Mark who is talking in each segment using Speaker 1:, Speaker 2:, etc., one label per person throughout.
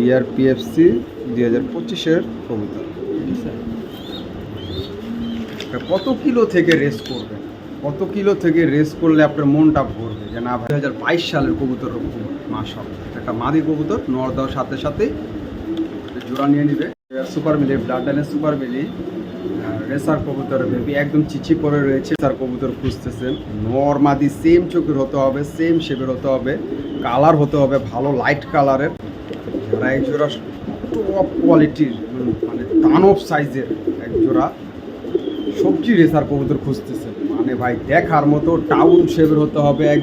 Speaker 1: BRPFC দুই হাজার পঁচিশের কবুতর ঠিক আছে তা কত কিলো থেকে রেস করবে? কত কিলো থেকে রেস করলে আপনার মনটা ভরবে? যে না দুই হাজার বাইশ সালের কবুতর মাসা একটা মাদি কবুতর, নর দেওয়ার সাথে সাথে জোড়া নিয়ে নিবে। Super mili blood super mili racer কবুতর বেবি একদম চিচি পরে রয়েছে। তার কবুতর খুঁজতেছেন নর মাদি সেম চোখের হতে হবে সেম শেপের হতে হবে কালার হতে হবে, ভালো লাইট কালারের যারা এক জোড়া টপ কোয়ালিটির মানে দানব সাইজের এক জোড়া সবজি রেসার কবুতর খুঁজতেছেন মানে ভাই, দেখার মতো টাউন শেপের হতে হবে এক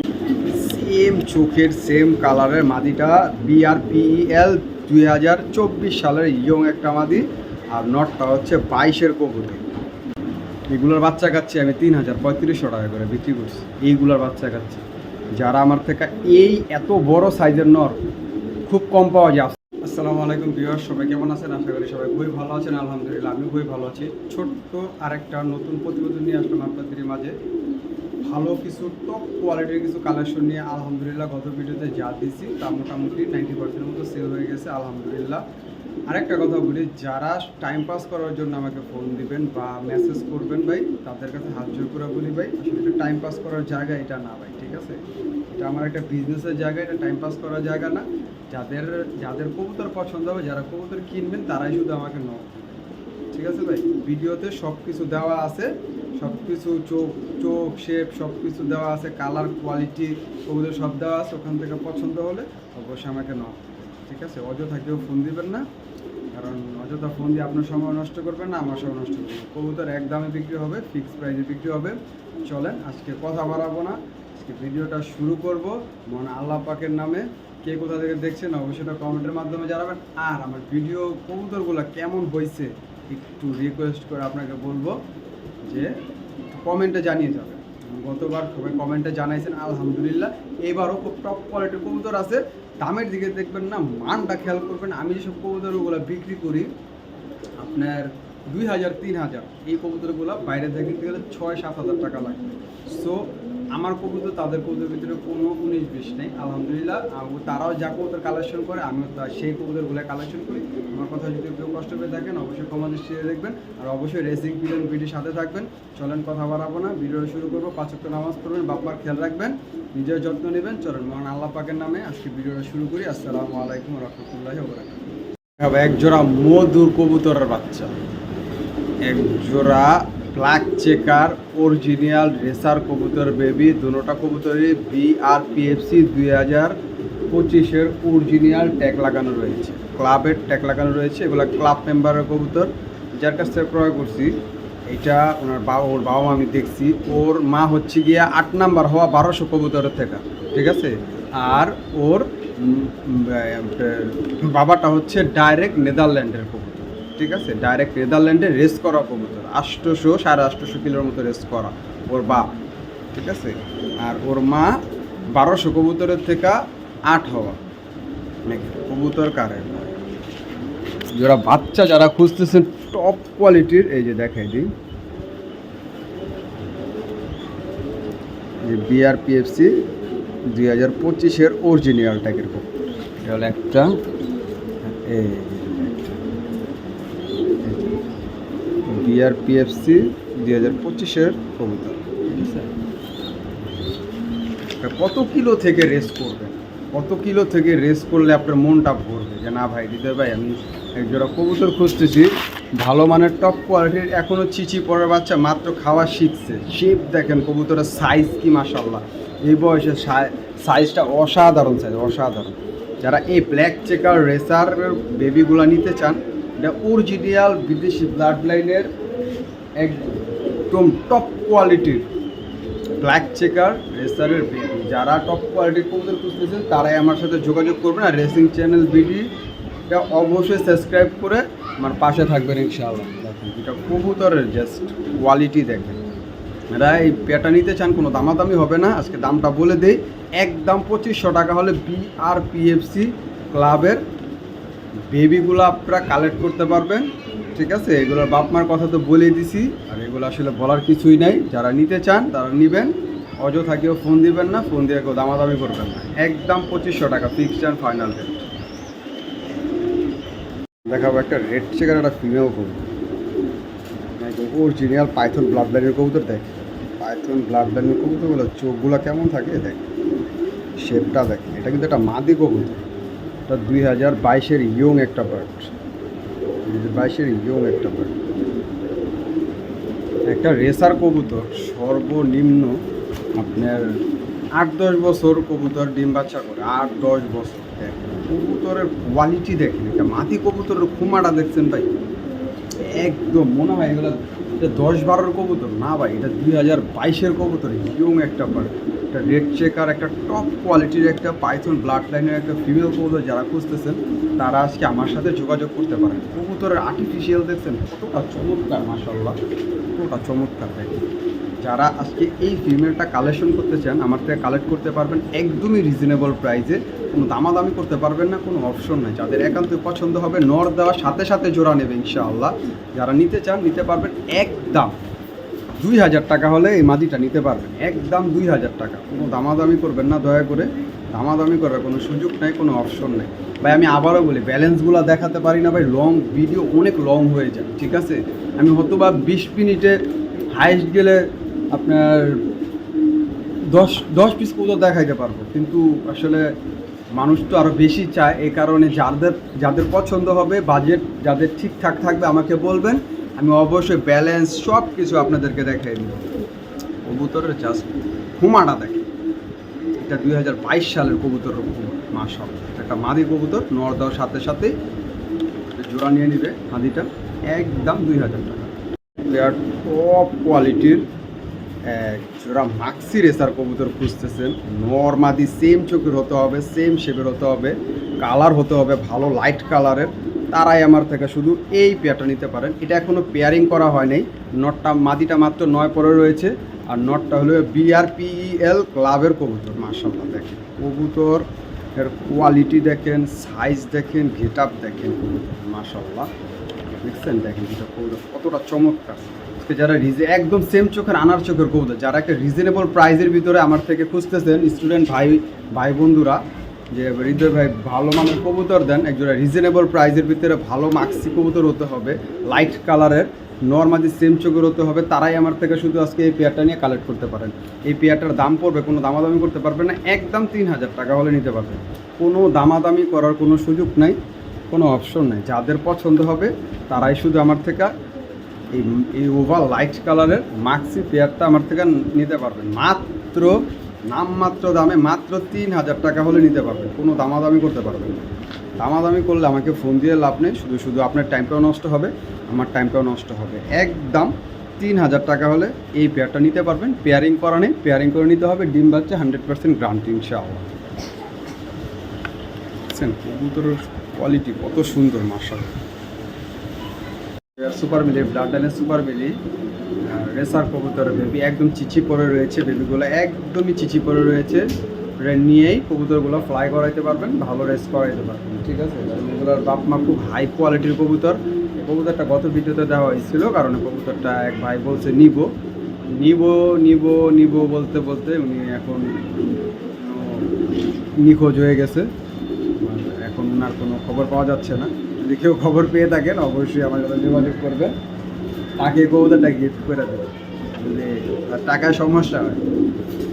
Speaker 1: সেম চোখের সেম কালারের মাদিটা বিআরপিএল দুই হাজার চব্বিশ সালের ইয়ং একটা মাদি আর নটটা হচ্ছে বাইশের কবুতর। এগুলোর বাচ্চা খাচ্ছি আমি তিন হাজার পঁয়ত্রিশশো টাকা করে বিক্রি করছি। এইগুলোর বাচ্চা খাচ্ছি যারা আমার থেকে এই এত বড় সাইজের নর খুব কম পাওয়া যায় আসসালামু আলাইকুম ভিউয়ার সবাই কেমন আছেন? আশা করি সবাই খুবই ভালো আছেন, আলহামদুলিল্লাহ আমি খুবই ভালো আছি। ছোট্ট আরেকটা নতুন প্রতিবেদন নিয়ে আসলাম আপনাদের মাঝে। ভালো কিছু টপ কোয়ালিটির কিছু কালেকশন নিয়ে আলহামদুলিল্লাহ গত ভিডিওতে যা দিয়েছি তা মোটামুটি নাইনটি পার্সেন্টের মতো সেল হয়ে গেছে, আলহামদুলিল্লাহ। আরেকটা কথা বলি, যারা টাইম পাস করার জন্য আমাকে ফোন দিবেন বা মেসেজ করবেন ভাই, তাদের কাছে হাত জোর করে বলি ভাই, আসলে এটা টাইম পাস করার জায়গা এটা না ভাই, ঠিক আছে? এটা আমার একটা বিজনেসের জায়গা, এটা টাইম পাস করার জায়গা না। যাদের যাদের কবুতর পছন্দ হবে, যারা কবুতর কিনবেন, তারাই শুধু আমাকে ন ঠিক আছে ভাই? ভিডিওতে সব কিছু দেওয়া আছে সব কিছু চোখ চোখ শেপ সব কিছু দেওয়া আছে কালার কোয়ালিটি ওগুলো সব দেওয়া আছে, ওখান থেকে পছন্দ হলে অবশ্যই আমাকে ন ঠিক আছে? অযথা কেউ ফোন দিবেন না। কারণ অযথা ফোন দিয়ে আপনার সময় নষ্ট করবেন না, আমার সময় নষ্ট করবেন কবুতর এক দামে বিক্রি হবে ফিক্স প্রাইসে বিক্রি হবে। চলেন, আজকে কথা বাড়াবো না। আজকে ভিডিওটা শুরু করব মনে আল্লাহ পাকের নামে। কে কোথা থেকে দেখছেন অবশ্যই কমেন্টের মাধ্যমে জানাবেন। আর আমার ভিডিও কবুতরগুলো কেমন হয়েছে একটু রিকোয়েস্ট করে আপনাকে বলব যে কমেন্টে জানিয়ে যাবেন। গতবার সবাই কমেন্টে জানাইছেন, আলহামদুলিল্লাহ। এবারও খুব টপ কোয়ালিটির কবুতর আছে। দামের দিকে দেখবেন না মানটা খেয়াল করবেন। আমি যেসব কবুতরগুলো বিক্রি করি আপনার দুই হাজার তিন হাজার। এই কবুতরগুলো বাইরে থেকে কিনতে গেলে ছয় সাত হাজার টাকা লাগবে সো আমার কবুতর, তাদের কবুতরের ভিতরে কোনো উনিশ বিশ নেই। আলহামদুলিল্লাহ তারাও যা কবুতর কালেকশন করে, আমিও তা সেই কবুতরগুলো কালেকশন করি। আমার কথা যদি কেউ কষ্ট পেয়ে থাকেন, অবশ্যই ক্ষমা দৃষ্টিতে দেখবেন। আর অবশ্যই রেসিং পিজন ভিডিওর সাথে থাকবেন। চলেন কথা বাড়াবো না। ভিডিওটা শুরু করব পাঁচক্য নামাজ পড়বেন বাপ্পার খেয়াল রাখবেন, নিজের যত্ন নেবেন। চলেন, মহান আল্লাহ পাকের নামে আজকে ভিডিওটা শুরু করি। আসসালামু আলাইকুম রহমতুল্লাহ এক জোড়া মধুর কবুতরের বাচ্চা। এক জোড়া ব্ল্যাক চেকার অরিজিনাল রেসার কবুতর বেবি দুটোটা কবুতরই বিআরপিএফসি দুই হাজার পঁচিশের অরিজিনাল ট্যাগ লাগানো রয়েছে। ক্লাবের ট্যাগ লাগানো রয়েছে, এগুলো ক্লাব মেম্বারের কবুতর। যার কাছ থেকে ক্রয় করছি, এটা ওনার বাবা, ওর বাবা মা আমি দেখছি। ওর মা হচ্ছে গিয়া আট নাম্বার হওয়া বারোশো কবুতরের থেকে, ঠিক আছে? আর ওর বাবাটা হচ্ছে ডাইরেক্ট নেদারল্যান্ডের কবুতর। ঠিক আছে? ডাইরেক্ট নেদারল্যান্ডে রেস করা কবুতর। আষ্টশো সাড়ে আষ্টশো কিলোর মতো রেস করা। ওর বাপ, ঠিক আছে? আর ওর মা বারোশো কবুতরের থেকে আট হওয়া। নাকি? কবুতর কারের যারা বাচ্চা, যারা খুঁজতেছেন টপ কোয়ালিটির এই যে দেখাই দিই। যে বিআরপিএফসি দুই হাজার পঁচিশের অরিজিনাল ট্যাগের কবুতর এটা হলো একটা, এই বিআরপিএফসি দুই হাজার পঁচিশের কবুতর কত কিলো থেকে রেস করবেন কত কিলো থেকে রেস করলে আপনার মনটা ভরবে? যে না ভাই, হৃদয় ভাই, আমি এক জোড়া কবুতর খুঁজতেছি। ভালো মানের টপ কোয়ালিটির এখনও চিচি পরের বাচ্চা, মাত্র খাওয়া শিখছে। শেপ দেখেন কবুতরের সাইজ কি মাসাল্লাহ এই বয়সে সাইজটা অসাধারণ সাইজ অসাধারণ। যারা এই ব্ল্যাক চেকার রেসার বেবিগুলো নিতে চান এটা অরিজিনাল বিদেশি ব্লাড লাইনের একদম টপ কোয়ালিটির ব্ল্যাক চেকার রেসারের বেবি যারা টপ কোয়ালিটির কবুতর খুঁজতেছেন, তারাই আমার সাথে যোগাযোগ করবেন আর রেসিং চ্যানেল বিডিটা অবশ্যই সাবস্ক্রাইব করে আমার পাশে থাকবেন ইনশাআল্লাহ। দেখেন এটা কবুতরের জাস্ট কোয়ালিটি দেখেন। এরা এই পেটা নিতে চান, কোনো দামাদামি হবে না। আজকে দামটা বলে দেই, একদম পঁচিশশো টাকা হলে বিআরপিএফসি ক্লাবের বেবিগুলো আপনারা কালেক্ট করতে পারবেন, ঠিক আছে? এগুলোর বাপ মার কথা তো বলেই দিছি, আর এগুলো আসলে বলার কিছুই নাই। যারা নিতে চান, তারা নেবেন। অযথা কেউ ফোন দিবেন না ফোন দিয়ে কেউ দামাদামি করবেন না। একদম পঁচিশশো টাকা ফিক্সড অ্যান্ড ফাইনাল রেট দেখাবো একটা রেড চেকার একটা ফিমেল কবুতর। অরিজিনাল পাইথন ব্লাড লাইনের কবুতর, দেখ। পাইথন ব্লাড লাইনের কবুতরগুলো চোখগুলো কেমন থাকে, দেখ। শেপটা দেখ। এটা কিন্তু একটা মাদি কবুতর। এটা দুই হাজার বাইশের ইয়ং একটা বার্ড দুই হাজার বাইশের ইয়ং একটা বার্ড একটা রেসার কবুতর, সর্বনিম্ন আপনার আট দশ বছর কবুতর ডিম বাচ্চা করে, আট দশ বছর। কবুতরের কোয়ালিটি দেখেন, একটা মাটি কবুতরের খুমাটা দেখছেন ভাই? একদম, মনে হয় এগুলো এটা দশ বারোর কবুতর। না ভাই, এটা দুই হাজার বাইশের কবুতর, ইয়ং একটা পার একটা রেড চেকার একটা টপ কোয়ালিটির একটা পাইথন ব্লাড লাইনের একটা ফিমেল কবুতর যারা খুঁজতেছেন, তারা আজকে আমার সাথে যোগাযোগ করতে পারেন। কবুতরের আর্টিফিশিয়াল দেখছেন? কতটা চমৎকার মাসাল্লাহ কতটা চমৎকার দেখেন। যারা আজকে এই ফিমেলটা কালেকশন করতে চান, আমার থেকে কালেক্ট করতে পারবেন একদমই রিজনেবল প্রাইসে কোনো দামাদামি করতে পারবেন না, কোনো অপশন নাই। যাদের একান্ত পছন্দ হবে, নর দেওয়ার সাথে সাথে জোড়া নেবে, ইনশাআল্লাহ। যারা নিতে চান, নিতে পারবেন একদম দুই হাজার টাকা হলে এই মাদিটা নিতে পারবেন। একদম দুই হাজার টাকা। কোনো দামাদামি করবেন না, দয়া করে। দামাদামি করার কোনো সুযোগ নাই, কোনো অপশন নেই। ভাই, আমি আবারও বলি, ব্যালেন্সগুলো দেখাতে পারি না, ভাই। লং ভিডিও অনেক লং হয়ে যায়, ঠিক আছে? আমি হয়তো বা বিশ মিনিটে হাইস্ট গেলে আপনার দশ দশ পিস কবুতর দেখাইতে পারব। কিন্তু আসলে মানুষ তো আরও বেশি চায় এই কারণে যাদের যাদের পছন্দ হবে, বাজেট, যাদের ঠিকঠাক থাকবে, আমাকে বলবেন। আমি অবশ্যই ব্যালেন্স সব কিছু আপনাদেরকে দেখাই দেবো। কবুতরের জাস্ট হুমাটা দেখে এটা দুই হাজার বাইশ সালের কবুতর মাসব একটা মাদি কবুতর নর দেওয়ার সাথে সাথেই জোড়া নিয়ে নিবে হাঁদিটা একদম দুই হাজার টাকা। টপ কোয়ালিটির এক জোড়া মাক্সি রেসার কবুতর খুঁজতেছেন। নর্মাদি সেম চোখের হতে হবে সেম শেপের হতে হবে কালার হতে হবে, ভালো লাইট কালারের তারাই আমার থেকে শুধু এই পেয়ারটা নিতে পারেন। এটা এখনও পেয়ারিং করা হয় নাই। নটটা মাদিটা মাত্র নয় পরে রয়েছে। আর নটটা হলো বিআরপিএল ক্লাবের কবুতর মার্শাল্লাহ দেখেন। কবুতর, এর কোয়ালিটি দেখেন সাইজ দেখেন গেট আপ দেখেন কবুতর মার্শাল্লাহ দেখছেন, দেখেন এটা কবুতর কতটা চমৎকার। যারা রিজে একদম সেম চোখের, আনার চোখের কবুতর, যারা একটা রিজনেবল প্রাইজের ভিতরে আমার থেকে খুঁজতেছেন স্টুডেন্ট ভাই ভাই বন্ধুরা যে হৃদয় ভাই ভালো মানের কবুতর দেন, একজোড়া রিজনেবল প্রাইজের ভিতরে ভালো মাক্সি কবুতর হতে হবে লাইট কালারের নর্মালি সেম চোখের হতে হবে, তারাই আমার থেকে শুধু আজকে এই পেয়ারটা নিয়ে কালেক্ট করতে পারেন। এই পেয়ারটার দাম পড়বে, কোনো দামাদামি করতে পারবেন না, একদম তিন হাজার টাকা হলে নিতে পারবেন। কোনো দামাদামি করার কোনো সুযোগ নাই, কোনো অপশন নাই, যাদের পছন্দ হবে, তারাই শুধু আমার থেকে এই এই ওভার লাইট কালারের মাক্সি পেয়ারটা আমার থেকে নিতে পারবেন। মাত্র নামমাত্র দামে মাত্র তিন হাজার টাকা হলে নিতে পারবেন। কোনো দামাদামি করতে পারবেন না। দামাদামি করলে আমাকে ফোন দিয়ে লাভ নেই। শুধু শুধু আপনার টাইমটাও নষ্ট হবে, আমার টাইমটাও নষ্ট হবে। একদম তিন হাজার টাকা হলে এই পেয়ারটা নিতে পারবেন। পেয়ারিং করা নেই। পেয়ারিং করে নিতে হবে। ডিম বাচ্চা হান্ড্রেড পার্সেন্ট গ্রান্টি ইনশাআল্লাহ। দেখছেন, কবুতরের কোয়ালিটি কত সুন্দর মার্শাল সুপার মিলি ব্লাড ডাইনের সুপার মিলি রেসার কবুতরের বেবি একদম চিচি পরে রয়েছে বেবিগুলো একদমই চিচি পরে রয়েছে। নিয়েই কবুতরগুলো ফ্লাই করাইতে পারবেন, ভালো রেস করাইতে পারবেন। ঠিক আছে? এগুলোর বাপ মা খুব হাই কোয়ালিটির কবুতর। কবুতরটা গত ভিডিওতে দেওয়া হয়েছিল, কারণ কবুতরটা এক ভাই বলছে, নিব। নিব নিব নিব, বলতে বলতে উনি এখন নিখোঁজ হয়ে গেছে। এখন ওনার কোনো খবর পাওয়া যাচ্ছে না। যদি কেউ খবর পেয়ে থাকেন, অবশ্যই আমার সাথে যোগাযোগ করবেন। তাকে কবুতরটা গিফট করে দেবে। যদি টাকার সমস্যা হয়।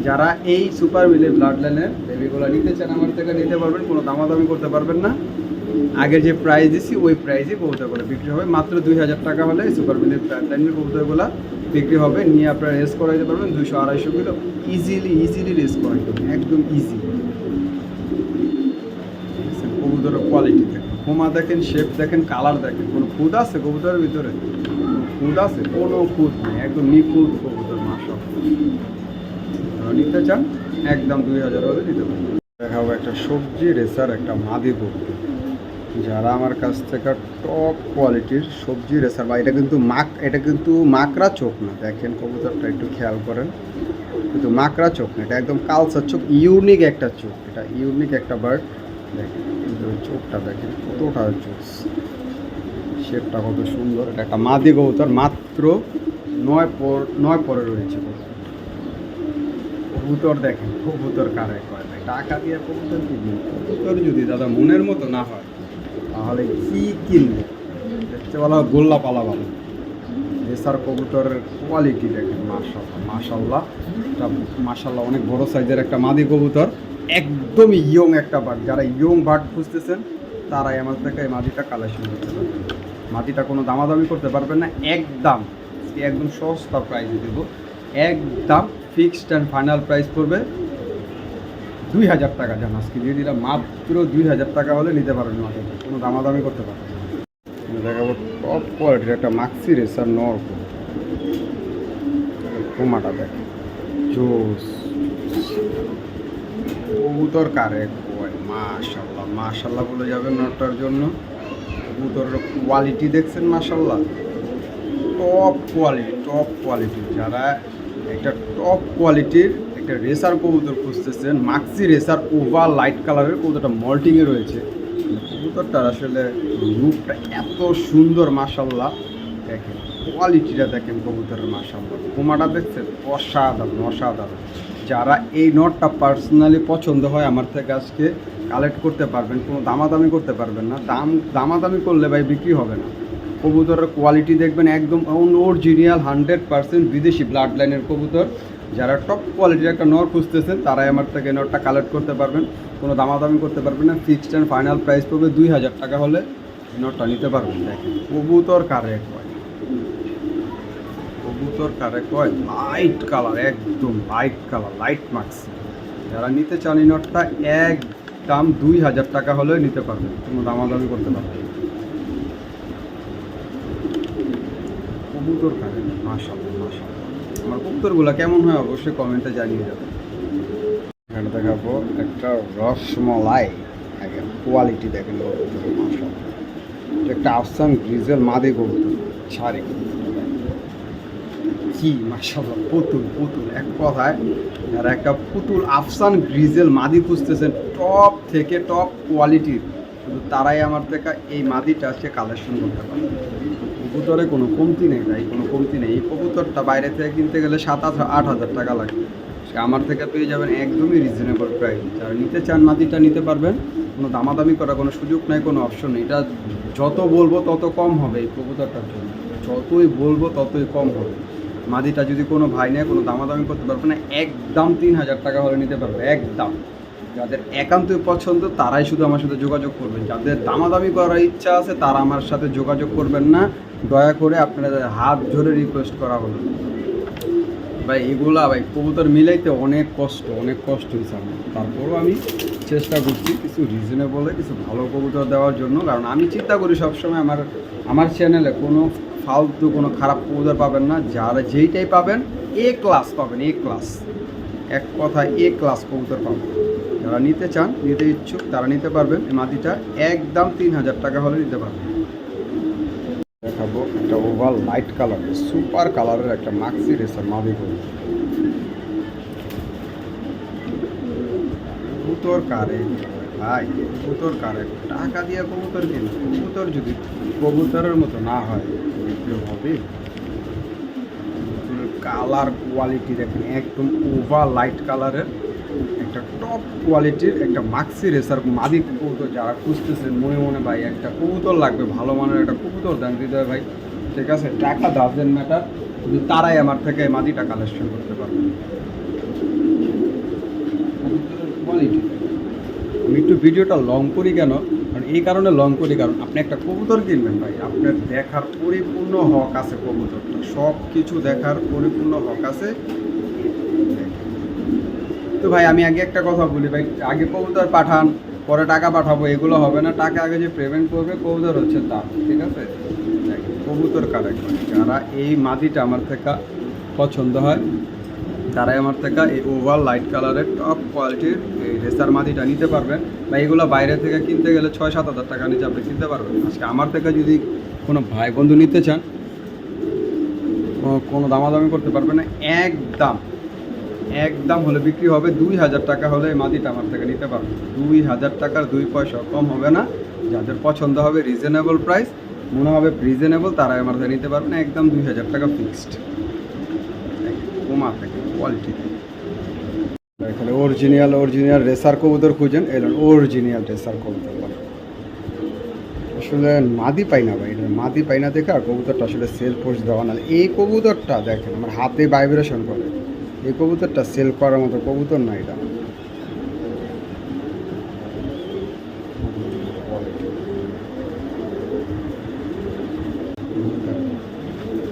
Speaker 1: যারা এই সুপার মিলের ব্লাড লাইনের বেবিগুলো নিতে চান, আমার থেকে নিতে পারবেন, কোনো দামাদামি করতে পারবেন না। আগে যে প্রাইস দিছি, ওই প্রাইসে কবুতরগুলো বিক্রি হবে। মাত্র দুই হাজার টাকা হলে সুপার মিলের ব্লাড লাইনের কবুতরগুলো বিক্রি হবে। নিয়ে আপনারা রেস করা করাইতে পারবেন দুইশো আড়াইশো কিলো। ইজিলি ইজিলি রেস পারবেন একদম ইজি কবুতরের কোয়ালিটি দেখেন। হোমা দেখেন শেপ দেখেন কালার দেখেন, কোনো খুদ আছে কবুতরের ভিতরে? খুদ আছে? কোনো খুদ নেই, একদম নিখুঁত কবুতর মাসব নিতে চান? একদম দুই হাজার হলে নিতে পারেন। দেখাবো একটা সবজি, রেসার একটা মাদি কবুতর যারা আমার কাছ থেকে টপ কোয়ালিটির সবজি রেসার, বা এটা কিন্তু মাক, এটা কিন্তু মাকড়া চোখ না। দেখেন কবুতরটা একটু খেয়াল করেন। কিন্তু মাকড়া চোখ না, এটা একদম কালচার চোখ ইউনিক একটা চোখ। এটা ইউনিক একটা বার্ড দেখেন। ওই চোখটা দেখেন, কতটা চোখ। শেপটা কত সুন্দর, এটা একটা মাদি কবুতর, মাত্র নয় পর, নয় পরে রয়েছে কবুতর। দেখেন, কবুতর কারে কয় টাকা দিয়ে কবুতর কিনবেন কবুতর যদি দাদা মনের মতো না হয়, তাহলে কি কিনবে? দেখতে বলা গোল্লা পালা ভালো। রেসার কবুতরের কোয়ালিটি দেখেন মাশাল্লাহ মাশাল্লাহ এটা মাশাল্লাহ অনেক বড় সাইজের একটা মাদি কবুতর। একদমই ইয়ং একটা বার্ড যারা ইয়ং বার্ড খুঁজতেছেন, তারাই আমার থেকে এই মাদিটা কালেকশন করতে পারবেন মাটিটা কোনো দামাদামি করতে পারবেন না, একদম। একদম সস্তা প্রাইসে দেবো। একদম ফিক্সড অ্যান্ড ফাইনাল প্রাইস পড়বে। দুই হাজার টাকা জান, আজকে দিয়ে দিলাম মাত্র দুই হাজার টাকা হলে নিতে পারবেন মাদিটা কোনো দামাদামি করতে পারবেন দেখাবো টপ কোয়ালিটির একটা মাক্সি রেসার নর দেখ জোস। কবুতর কারে? কয় মাশাল্লাহ মাশাল্লাহ বলে যাবেন নটার জন্য। কবুতরের কোয়ালিটি দেখছেন মাশাল্লাহ টপ কোয়ালিটি টপ কোয়ালিটি যারা একটা টপ কোয়ালিটির একটা রেসার কবুতর খুঁজতেছেন মাক্সি রেসার ওভার লাইট কালারের কবুতরটা মল্টিংয়ে রয়েছে। কবুতরটার আসলে রূপটা এত সুন্দর মাশাল্লাহ দেখেন কোয়ালিটিটা দেখেন কবুতরের মাশাল্লাহ কুমাটা দেখছেন? অসাধারণ অসাধারণ। যারা এই নটটা পার্সোনালি পছন্দ হয় আমার থেকে আজকে কালেক্ট করতে পারবেন, কোনো দামাদামি করতে পারবেন না। দাম, দামাদামি করলে ভাই বিক্রি হবে না। কবুতরের কোয়ালিটি দেখবেন একদম অরিজিনাল হান্ড্রেড পার্সেন্ট বিদেশি ব্লাড লাইনের কবুতর। যারা টপ কোয়ালিটির একটা নর খুঁজতেছেন, তারাই আমার থেকে নটটা কালেক্ট করতে পারবেন। কোনো দামাদামি করতে পারবেন না। ফিক্সড অ্যান্ড ফাইনাল প্রাইস পড়বে দুই হাজার টাকা হলে নটটা নিতে পারবেন। দেখেন, কবুতর কারে কয় কবুতর কারে কয় লাইট কালার একদম লাইট কালার লাইট মার্কস যারা নিতে চান এই নটটা, এক দাম দুই হাজার টাকা হলেও নিতে পারবেন। কোনো দামাদামি করতে পারবেন না। কবুতর কারে মাশাল্লাহ আমার কবুতরগুলো কেমন হয় অবশ্যই কমেন্টে জানিয়ে যাবেন। এখানে দেখাবো একটা রসমলাই। কোয়ালিটি দেখেন এটা একটা আফসান গ্রিজেল মাদে কবুতর ছাড়ি কি মাশাল্লাহ পুতুল পুতুল। এক কথায় যারা একটা পুতুল আফসান গ্রিজেল মাদি খুঁজতেছেন টপ থেকে টপ কোয়ালিটির। কিন্তু তারাই আমার থেকে এই মাদিটা সে কালেকশন করতে পারে। কবুতরে কোনো কমতি নেই ভাই, কোনো কমতি নেই। এই কবুতরটা বাইরে থেকে কিনতে গেলে সাত আট আট হাজার টাকা লাগে। সে আমার থেকে পেয়ে যাবেন একদমই রিজনেবল প্রাইস যারা নিতে চান মাদিটা নিতে পারবেন, কোনো দামাদামি করার কোনো সুযোগ নাই, কোনো অপশন নেই। এটা যত বলব তত কম হবে এই কবুতরটার জন্য। যতই বলব ততই কম হবে। মাদিটা যদি কোনো ভাই নেয়, কোনো দামাদামি করতে পারবে না, একদম তিন হাজার টাকা হলে নিতে পারবে, একদম। যাদের একান্তই পছন্দ, তারাই শুধু আমার সাথে যোগাযোগ করবেন যাদের দামাদামি করার ইচ্ছা আছে, তারা আমার সাথে যোগাযোগ করবেন না। দয়া করে আপনাদের হাত ধরে রিকোয়েস্ট করা হলো। ভাই, এগুলা ভাই, কবুতর মিলাইতে অনেক কষ্ট অনেক কষ্ট হয়েছে আমার। তারপরও আমি চেষ্টা করছি কিছু রিজনেবলে কিছু ভালো কবুতর দেওয়ার জন্য। কারণ আমি চিন্তা করি সবসময় আমার আমার চ্যানেলে কোনো ফালতু কোনো খারাপ কবুতর পাবেন না, যারা যেইটাই পাবেন এ ক্লাস পাবেন এ ক্লাস এক কথায় এ ক্লাস কবুতর পাবেন। যারা নিতে চান, নিতে ইচ্ছুক, তারা নিতে পারবেন। এই মাটিটা একদম তিন হাজার টাকা হলে নিতে পারবেন। দেখাবো একটা ওভাল লাইট কালার সুপার কালারের একটা মাক্সি রেসার মাদি কবুতর কারে? ভাই, কবুতর কারে? টাকা দিয়ে কবুতর কিনে, কবুতর যদি কবুতরের মতো না হয় হবে কালার কোয়ালিটি দেখেন, একদম ওভার লাইট কালারের একটা টপ কোয়ালিটির একটা মাক্সি রেসার মাদি কবুতর যারা খুঁজতেছেন, মনে মনে ভাই, একটা কবুতর লাগবে, ভালো মানের একটা কবুতর দেন হৃদয় ভাই। ঠিক আছে, টাকা ডাজেন্ট ম্যাটার কিন্তু তারাই আমার থেকে মাদিটা কালেকশন করতে পারবে। কোয়ালিটি আমি একটু ভিডিওটা লং করি কেন? কারণ এই কারণে লং করি, কারণ আপনি একটা কবুতর কিনবেন ভাই, আপনার দেখার পরিপূর্ণ হক আছে কবুতরটা সব কিছু দেখার পরিপূর্ণ হক আছে। তো ভাই, আমি আগে একটা কথা বলি ভাই, আগে কবুতর পাঠান, পরে টাকা পাঠাবো, এগুলো হবে না, টাকা আগে যে পেমেন্ট করবে, কবুতর হচ্ছে তার, ঠিক আছে? কবুতর কারেক্ট যারা এই মাদিটা আমার থেকে পছন্দ হয়, তারাই আমার থেকে এই ওভার লাইট কালারের টপ কোয়ালিটির এই রেসার মাদিটা নিতে পারবেন। বা এগুলো বাইরে থেকে কিনতে গেলে ছয় সাত হাজার টাকা নিচে আপনি কিনতে পারবেন। আজকে আমার থেকে যদি কোনো ভাই বন্ধু নিতে চান কোনো- দামাদামি করতে পারবেন না একদম একদম হলে বিক্রি হবে দুই হাজার টাকা হলে এই মাটিটা আমার থেকে নিতে পারবে। দুই হাজার টাকার দুই পয়সা কম হবে না। যাদের পছন্দ হবে রিজনেবল প্রাইস মনে হবে রিজনেবল তারাই আমার থেকে নিতে পারবে না। একদম দুই হাজার টাকা ফিক্সড কমা থেকে কোয়ালিটি এখানে অরিজিনাল অরিজিনাল রেসার কবুতর খুঁজেন এলেন অরিজিনাল রেসার কবুতর আসলে মাদি পাই না ভাই এটা মাদি পাই না দেখে আর কবুতরটা আসলে সেল পোস্ট দেওয়া না। এই কবুতরটা দেখেন, আমার হাতে ভাইব্রেশন করে। এই কবুতরটা সেল করার মতো কবুতর না এটা।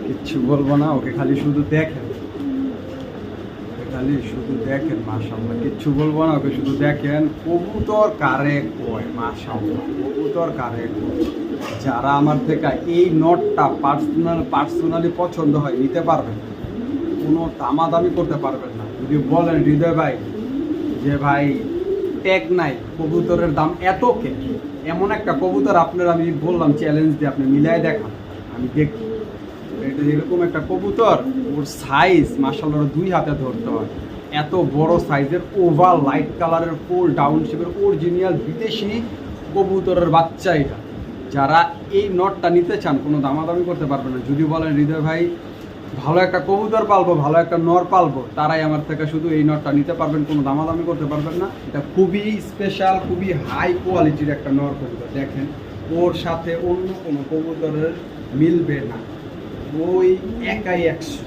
Speaker 1: কিচ্ছু বলব না, ওকে খালি শুধু দেখেন। খালি শুধু দেখেন মাশাল্লাহ কিচ্ছু বলব না ওকে শুধু দেখেন কবুতর কারে কয় মাশাল্লাহ কবুতর কারে কয়। যারা আমার থেকে এই নটটা পার্সোনাল পার্সোনালি পছন্দ হয়, নিতে পারবেন কোনো দামাদামি করতে পারবেন না। যদি বলেন, হৃদয় ভাই, যে ভাই ট্যাগ নাই, কবুতরের দাম এত কে এমন একটা কবুতর আপনার আমি বললাম চ্যালেঞ্জ দিয়ে আপনি মিলাই দেখান। আমি দেখি। এটা এরকম একটা কবুতর, ওর সাইজ মার্শাল্লাহ দুই হাতে ধরতে হয়। এত বড় সাইজের ওভার লাইট কালারের ফুল ডাউন শেপের অরিজিনাল বিদেশি কবুতরের বাচ্চা এটা। যারা এই নটটা নিতে চান, কোনো দামাদামি করতে পারবে না। যদি বলেন, হৃদয় ভাই, ভালো একটা কবুতর পালবো, ভালো একটা নর পালবো, তারাই আমার থেকে শুধু এই নটটা নিতে পারবেন, কোনো দামাদামি করতে পারবেন না। এটা খুবই স্পেশাল খুবই হাই কোয়ালিটির একটা নর কবুতর। দেখেন, ওর সাথে অন্য কোনো কবুতরের মিলবে না। ওই একাই একশো।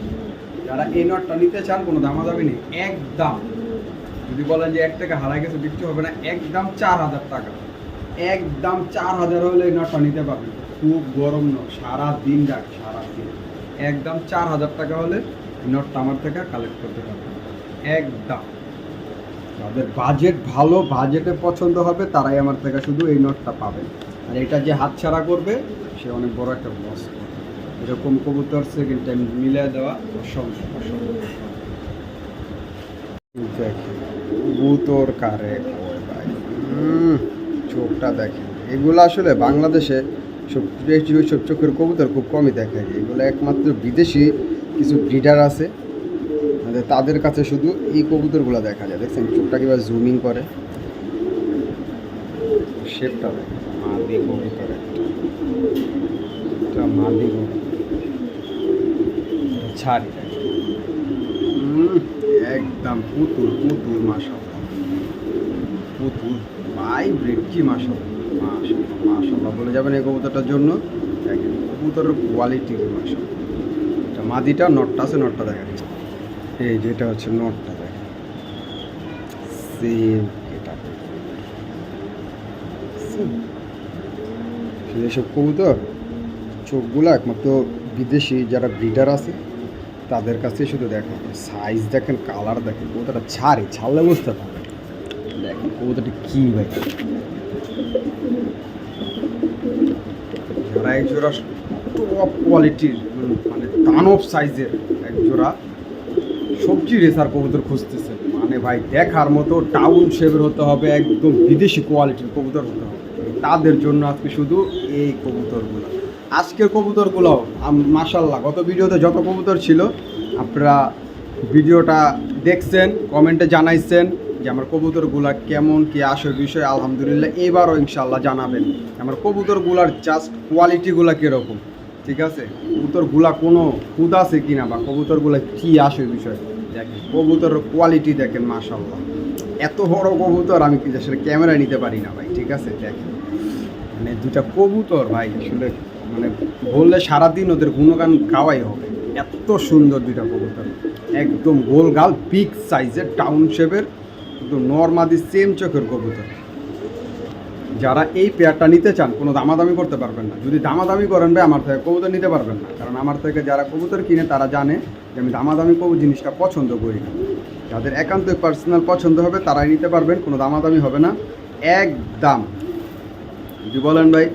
Speaker 1: যারা এই নটটা নিতে চান, কোনো দামাদামি নেই। একদম। যদি বলেন যে এক টাকা হারাই গেছে, বিক্রি হবে না, একদম চার হাজার টাকা। একদম চার হাজার হলে এই নটটা নিতে পারবেন। খুব গরম নট সারা দিন যাক সারা দিন একদম চার হাজার টাকা হলে নটটা আমার থেকে কালেক্ট করতে পারবেন। একদম। যাদের বাজেট ভালো বাজেটে পছন্দ হবে, তারাই আমার থেকে শুধু এই নোটটা পাবে আর এটা যে হাতছাড়া করবে, সে অনেক বড় একটা লস এরকম কবুতর সেকেন্ড টাইম মিলিয়ে দেওয়া অসম্ভব কবুতর কারে চোখটা দেখেন। এগুলো আসলে বাংলাদেশে সব চোখের কবুতর খুব কমই দেখা যায়। এগুলো একমাত্র বিদেশি কিছু ব্রিডার আছে। মানে তাদের কাছে শুধু এই কবুতরগুলো দেখা যায়। দেখছেন, চোখটা কীভাবে জুমিং করে। শেপটা দেখেন, মাদি কবুতর একটা। মাদি কবুতর। ছাড়ি। একদম পুতুল পুতুল মাসাল্লাহ পুতুল ভাই ব্রেডকি মাসাল্লাহ মাসাল্লাহ মাসাল্লাহ বলে যাবেন এই কবুতরটার জন্য। দেখেন, কবুতরের কোয়ালিটি মাসাল্লাহ এটা মাদিটা, নটটা আছে, নটটা দেখা এই যেটা হচ্ছে নটটা, দেখেন। সেম এটা। এসব কবুতর, চোখগুলো একমাত্র বিদেশি যারা ব্রিডার আছে তাদের কাছে শুধু দেখা সাইজ দেখেন কালার দেখেন, কবুতরটা ছাড়ে, ছাড়লে বুঝতে পারবেন দেখেন কবুতরটা কী ভাই। এক জোড়া টপ কোয়ালিটির মানে দানব সাইজের এক জোড়া সবজি রেসার কবুতর খুঁজতেছে। মানে ভাই, দেখার মতো টাউন শেপের হতে হবে, একদম বিদেশি কোয়ালিটির কবুতর হতে হবে। তাদের জন্য আজকে শুধু এই কবুতরগুলো। আজকের কবুতরগুলো মাসাল্লাহ গত ভিডিওতে যত কবুতর ছিল, আপনারা ভিডিওটা দেখছেন, কমেন্টে জানাইছেন যে আমার কবুতরগুলা কেমন, কি আসে বিষয়, আলহামদুলিল্লাহ এবারও ইনশাল্লাহ জানাবেন আমার কবুতরগুলার জাস্ট কোয়ালিটিগুলা কীরকম, ঠিক আছে? কবুতরগুলা কোনো খুদ আছে কি না বা কবুতরগুলা কি আসে বিষয়? দেখেন কবুতরের কোয়ালিটি দেখেন মাশাল্লাহ এত বড় কবুতর আমি আসলে ক্যামেরায় নিতে পারি না ভাই, ঠিক আছে? দেখেন মানে দুটা কবুতর ভাই, আসলে মানে বললে সারাদিন ওদের গুণগান গাওয়াই হবে। এত সুন্দর দুইটা কবুতর। একদম গোল গাল বিগ সাইজের টাউন শেপের একদম নর্মাদি সেম চোখের কবুতর। যারা এই পেয়ারটা নিতে চান, কোনো দামাদামি করতে পারবেন না। যদি দামাদামি করেন ভাই, আমার থেকে কবুতর নিতে পারবেন না। কারণ আমার থেকে যারা কবুতর কিনে, তারা জানে যে আমি দামাদামি কবু জিনিসটা পছন্দ করি না। যাদের একান্ত পার্সোনাল পছন্দ হবে, তারাই নিতে পারবেন, কোনো দামাদামি হবে না। একদম। যদি বলেন ভাই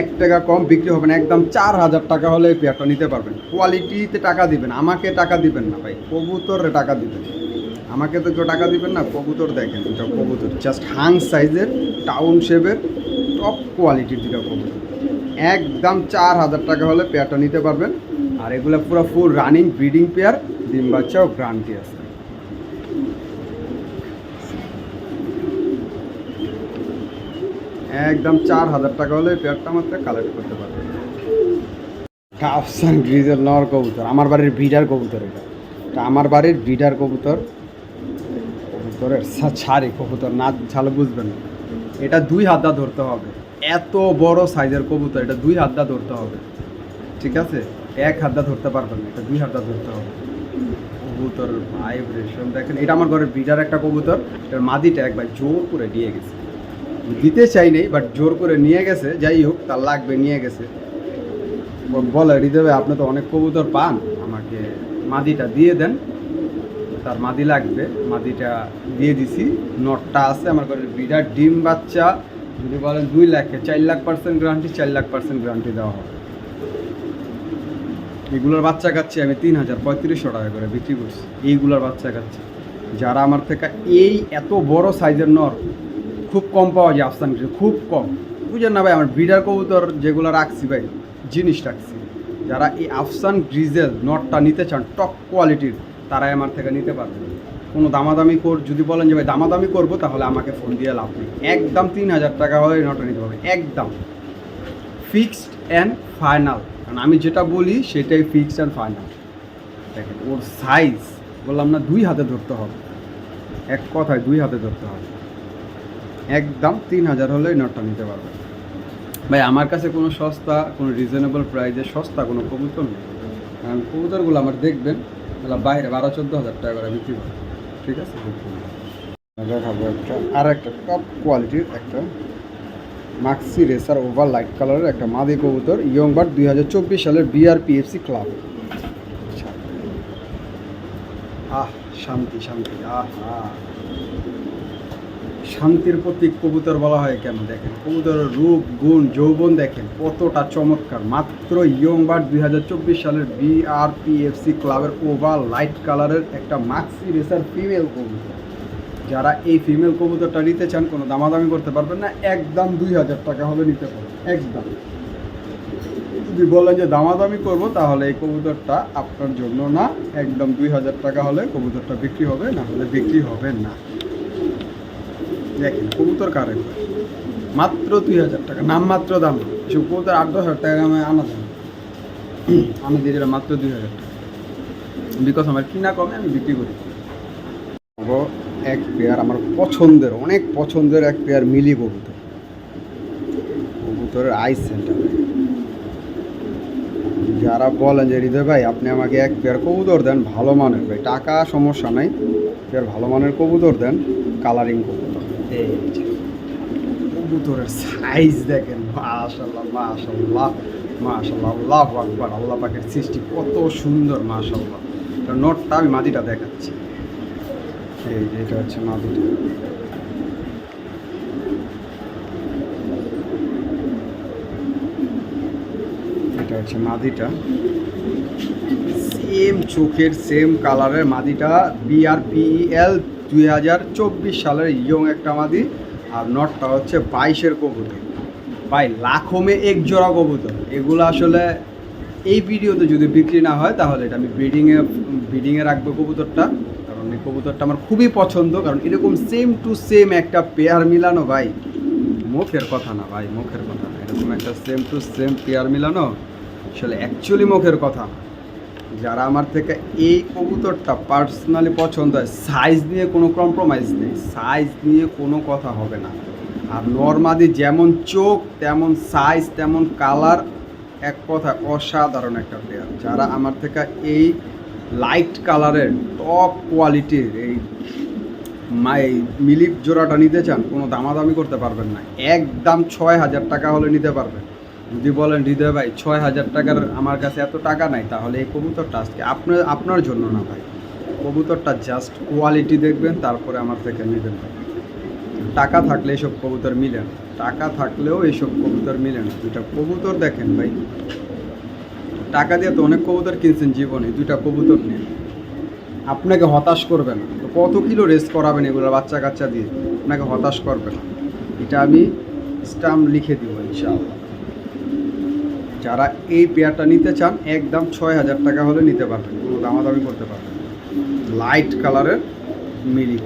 Speaker 1: এক টাকা কম বিক্রি হবে না, একদম চার হাজার টাকা হলে এই পেয়ারটা নিতে পারবেন। কোয়ালিটিতে টাকা দিবেন, আমাকে টাকা দিবেন না ভাই, কবুতরে টাকা দিবেন। আমাকে তো কেউ টাকা দিবেন না, কবুতর দেখেন দুটা কবুতর জাস্ট হাং সাইজের টাউন শেপের টপ কোয়ালিটির দুটা কবুতর। একদম চার হাজার টাকা হলে পেয়ারটা নিতে পারবেন। আর এগুলো পুরো ফুল রানিং ব্রিডিং পেয়ার, ডিম বাচ্চাও গ্রান্টি আছে। একদম চার হাজার টাকা হলে পেয়ারটা থেকে কালেক্ট করতে পারবেন আফসান গ্রিজের নর কবুতর, আমার বাড়ির ব্রিডার কবুতর এটা। আমার বাড়ির ব্রিডার কবুতর, কবুতরের ছাড়ি কবুতর, না ছাড়লে বুঝবেন না। এটা দুই হাতা ধরতে হবে। এত বড় সাইজের কবুতর, এটা দুই হাতটা ধরতে হবে। ঠিক আছে? এক হাতটা ধরতে পারবেন না, এটা দুই হাতটা ধরতে হবে। কবুতর ভাইব্রেশন দেখেন, এটা আমার ঘরের বিডার একটা কবুতর, এটার মাদিটা একবার জোর করে দিয়ে গেছে। দিতে চাই নেই বাট জোর করে নিয়ে গেছে। যাই হোক, তার লাগবে, নিয়ে গেছে। বলে, হৃদয়, আপনি তো অনেক কবুতর পান। আমাকে মাদিটা দিয়ে দেন। তার মাদি লাগবে। মাদিটা দিয়ে দিছি। নটটা আছে, আমার ঘরে বিরাট ডিম বাচ্চা। যদি বলেন দুই লাখে, চার লাখ পার্সেন্ট গ্যারান্টি চার লাখ পার্সেন্ট গ্যারান্টি দেওয়া হবে। এগুলোর বাচ্চা খাচ্ছি আমি তিন হাজার পঁয়ত্রিশশো টাকা করে বিক্রি করছি। এইগুলোর বাচ্চা খাচ্ছি যারা আমার থেকে এই এত বড় সাইজের নর খুব কম পাওয়া যায় আফসান কৃষি খুব কম। বুঝেন না ভাই, আমার বিডার কবুতর যেগুলো রাখছি ভাই, জিনিস রাখছি। যারা এই আফসান গ্রিজেল নটটা নিতে চান টপ কোয়ালিটির তারাই আমার থেকে নিতে পারবে। কোনো দামাদামি কর, যদি বলেন যে ভাই দামাদামি করব, তাহলে আমাকে ফোন দিয়ে লাভ নেই। একদম তিন হাজার টাকা এই নটটা নিতে পারবে, একদম। ফিক্সড অ্যান্ড ফাইনাল কারণ আমি যেটা বলি, সেটাই ফিক্সড অ্যান্ড ফাইনাল দেখেন, ওর সাইজ বললাম না, দুই হাতে ধরতে হবে। এক কথায় দুই হাতে ধরতে হবে। একদম তিন হাজার হলেই নটটা নিতে পারবে। ভাই আমার কাছে কোনো সস্তা কোনো রিজনেবল প্রাইসে সস্তা কোনো কবুতর নেই। কারণ কবুতরগুলো আমার দেখবেন এগুলো বাইরে বারো চোদ্দ হাজার টাকা করে বিক্রি করে ঠিক আছে? দেখাবো একটা। আর একটা টপ কোয়ালিটির একটা মাক্সি রেসার ওভার লাইট কালারের একটা মাদি কবুতর ইয়ং বার্ড দুই হাজার চব্বিশ সালের বিআরপিএফসি ক্লাব আহ শান্তি শান্তি। আহ আহ। শান্তির প্রতীক কবুতর বলা হয় কেন দেখেন? কবুতরের রূপ, গুণ, যৌবন দেখেন, কতটা চমৎকার। মাত্র ইয়ং বার্ড দুই হাজার চব্বিশ সালের বিআরপিএফসি ক্লাবের ওভার লাইট কালারের একটা মাক্সি রেসার ফিমেল কবুতর। যারা এই ফিমেল কবুতরটা নিতে চান, কোনো দামাদামি করতে পারবেন না, একদম দুই হাজার টাকা হলে নিতে পারবেন, একদম। যদি বলেন যে দামাদামি করব, তাহলে এই কবুতরটা আপনার জন্য না, একদম দুই হাজার টাকা হলে কবুতরটা বিক্রি হবে, না হলে বিক্রি হবে না। দেখেন, কবুতর কারে মাত্র দুই হাজার টাকা নাম মাত্র দাম। এসব কবুতর আট, দশ হাজার টাকা আমি আনা দাম আমি দিয়ে দিলাম মাত্র দুই হাজার টাকা। বিকজ আমার কিনা কমে, আমি বিক্রি করি। এক পেয়ার, আমার পছন্দের, অনেক পছন্দের এক পেয়ার মিলি কবুতর। কবুতরের আইস সেন্টার। যারা বলেন যে, হৃদয় ভাই, আপনি আমাকে এক পেয়ার কবুতর দেন, ভালো মানের ভাই। টাকা সমস্যা নাই পেয়ার ভালো মানের কবুতর দেন কালারিং কবুতর। এই। কবুতরের সাইজ দেখেন মাশাল্লাহ মাশাল্লাহ মাশাল্লাহ আল্লাহ আকবার, আল্লাহ পাকের সৃষ্টি কত সুন্দর মাশাল্লাহ নোটটা আমি মাদিটা দেখাচ্ছি। এই এটা হচ্ছে মাদিটা হচ্ছে মাদিটা। সেম চোখের সেম কালারের মাদিটা বিআরপিএল দুই হাজার চব্বিশ সালের ইয়ং একটা মাদি, আর নটটা হচ্ছে বাইশের কবুতর। ভাই লাখমে এক জোড়া কবুতর। এগুলো আসলে এই ভিডিওতে যদি বিক্রি না হয়, তাহলে এটা আমি ব্রিডিংয়ে ব্রিডিংয়ে রাখব কবুতরটা। কারণ এই কবুতরটা আমার খুবই পছন্দ, কারণ এরকম সেম টু সেম একটা পেয়ার মিলানো, ভাই, মুখের কথা না, ভাই, মুখের কথা না। এরকম একটা সেম টু সেম পেয়ার মিলানো আসলে অ্যাকচুয়ালি মুখের কথা। যারা আমার থেকে এই কবুতরটা পার্সোনালি পছন্দ হয় সাইজ নিয়ে কোনো কম্প্রোমাইজ নেই। সাইজ নিয়ে কোনো কথা হবে না। আর নর্মাদি যেমন চোখ, তেমন সাইজ তেমন কালার এক কথা অসাধারণ একটা পেয়ার যারা আমার থেকে এই লাইট কালারের টপ কোয়ালিটির এই মাই মিলিপ জোড়াটা নিতে চান, কোনো দামাদামি করতে পারবেন না। একদম ছয় হাজার টাকা হলে নিতে পারবেন। যদি বলেন, হৃদয় ভাই, ছয় হাজার টাকার আমার কাছে এত টাকা নাই, তাহলে এই কবুতরটা আজকে আপনার আপনার জন্য না ভাই। কবুতরটা জাস্ট কোয়ালিটি দেখবেন, তারপরে আমার থেকে নেবেন টাকা থাকলে এসব কবুতর মিলে না। টাকা থাকলেও এইসব কবুতর মিলে না। দুইটা কবুতর দেখেন ভাই। টাকা দিয়ে তো অনেক কবুতর কিনছেন জীবনে, দুইটা কবুতর নিয়ে। আপনাকে হতাশ করবে না। তো কত কিলো রেস করাবেন এগুলো বাচ্চা কাচ্চা দিয়ে? আপনাকে হতাশ করবে না। এটা আমি স্টাম্প লিখে দিব ইনশাআল্লাহ। যারা এই পেয়ারটা নিতে চান, একদম ছয় হাজার টাকা হলে নিতে পারবেন। কোনো দামাদামি করতে পারবেন লাইট কালারের মিলি